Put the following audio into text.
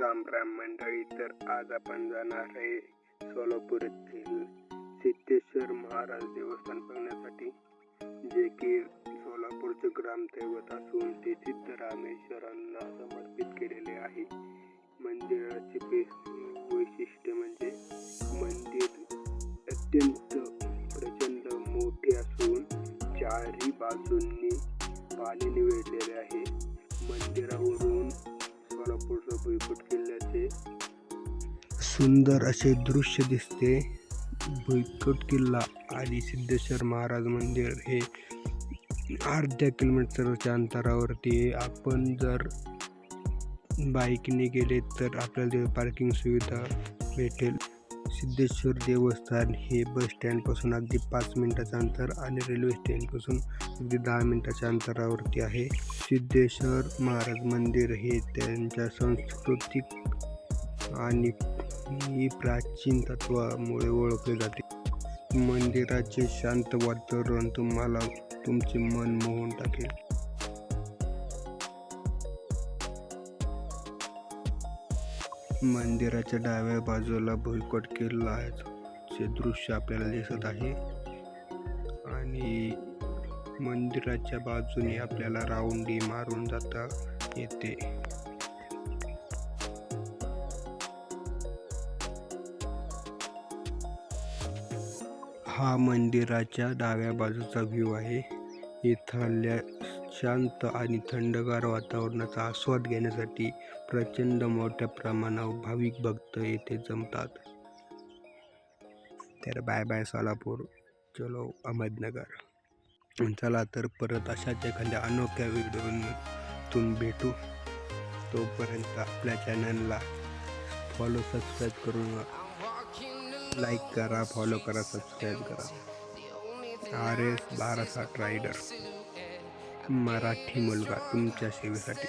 राम राम मंडळी तर आज आपण जाणार आहे सोलापूर येथील सिद्धेश्वर महाराज देवस्थान बघण्यासाठी जे की सोलापूरचे ग्रामदैवत असून ते सिद्धरामेश्वरांना समर्पित केलेले आहे. मंदिराचे वैशिष्ट्य म्हणजे मंदिर अत्यंत प्रचंड मोठे असून चारही बाजूंनी पाणी निवडलेले आहे. सुंदर असे दृश्य दिसते. भुईकोट किल्ला आणि सिद्धेश्वर महाराज मंदिर हे अर्ध्या किलोमीटरच्या अंतरावरती आपण जर बाईकने गेले तर आपल्याला तिथे पार्किंग सुविधा भेटेल. सिद्धेश्वर देवस्थान हे बस स्टँडपासून अगदी पाच मिनटाचं अंतर आणि रेल्वे स्टँडपासून अगदी दहा मिनटाच्या अंतरावरती आहे. सिद्धेश्वर महाराज मंदिर हे त्यांच्या सांस्कृतिक आणि ही प्राचीन तत्वामुळे ओळखले जाते. मंदिराचे शांत वातावरण तुम्हाला तुमचे मन मोहून टाकेल. मंदिराच्या डाव्या बाजूला भुईकोट किल्लाचे दृश्य आपल्याला दिसत आहे. आणि मंदिराच्या बाजूने आपल्याला राऊंडी मारून जाता येते. हा मंदिराच्या डाव्या बाजूचा व्ह्यू आहे. इथल्या शांत आणि थंडगार वातावरणाचा आस्वाद घेण्यासाठी प्रचंड मोठ्या प्रमाणावर भाविक भक्त येथे जमतात. तर बाय बाय सोलापूर. चलो अहमदनगर. चला तर परत अशाच एखाद्या अनोख्या व्हिडिओतून भेटू. तोपर्यंत आपल्या चॅनलला फॉलो सबस्क्राईब करून लाईक करा फॉलो करा सबस्क्राईब करा. आर एस बारा साठ रायडर मराठी मुलगा तुमच्या सेवेसाठी.